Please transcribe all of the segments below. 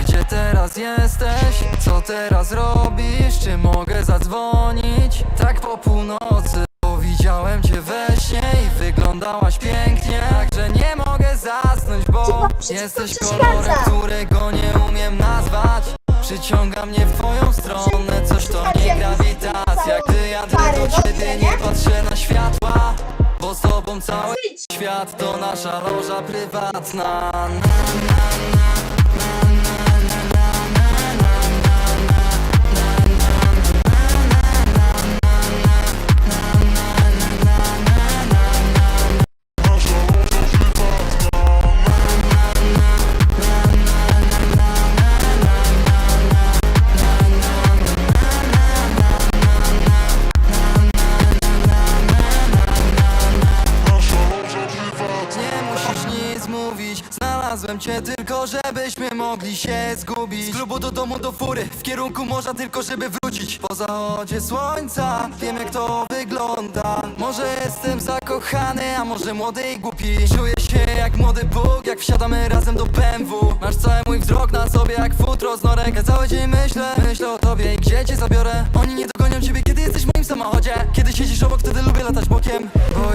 Gdzie teraz jesteś? Co teraz robisz? Czy mogę zadzwonić? Tak po północy Bo widziałem cię we śnie i wyglądałaś pięknie Także nie mogę zasnąć, bo Cicho, jesteś przeszkadza. kolorem, którego nie umiem nazwać Przyciąga mnie w twoją jadę do ciebie nie? patrzę na światła Bo z tobą cały świat to nasza loża prywatna. Nie mówić? Znalazłem cię tylko, żebyśmy mogli się zgubić. Z klubu do domu do fury W kierunku morza tylko, żeby wrócić. Po zachodzie słońca Wiem jak to wygląda. Może jestem zakochany, a może młody i głupi. Czuję się jak młody Bóg Jak wsiadamy razem do BMW Masz cały mój wzrok na sobie jak futro z norek. Ja cały dzień myślę, myślę o tobie i gdzie cię zabiorę? Oni nie dogonią ciebie, kiedy jesteś w moim samochodzie. Kiedy siedzisz obok, wtedy lubię latać bokiem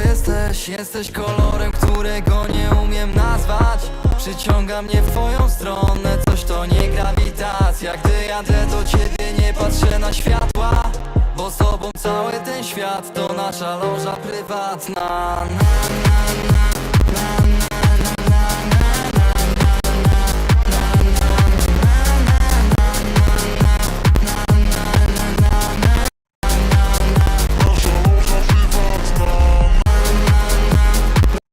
Jesteś, jesteś kolorem, którego nie umiem nazwać. Przyciąga mnie w twoją stronę, coś to nie grawitacja. Gdy jadę do ciebie nie patrzę na światła Bo z tobą cały ten świat to nasza loża prywatna. Na, na.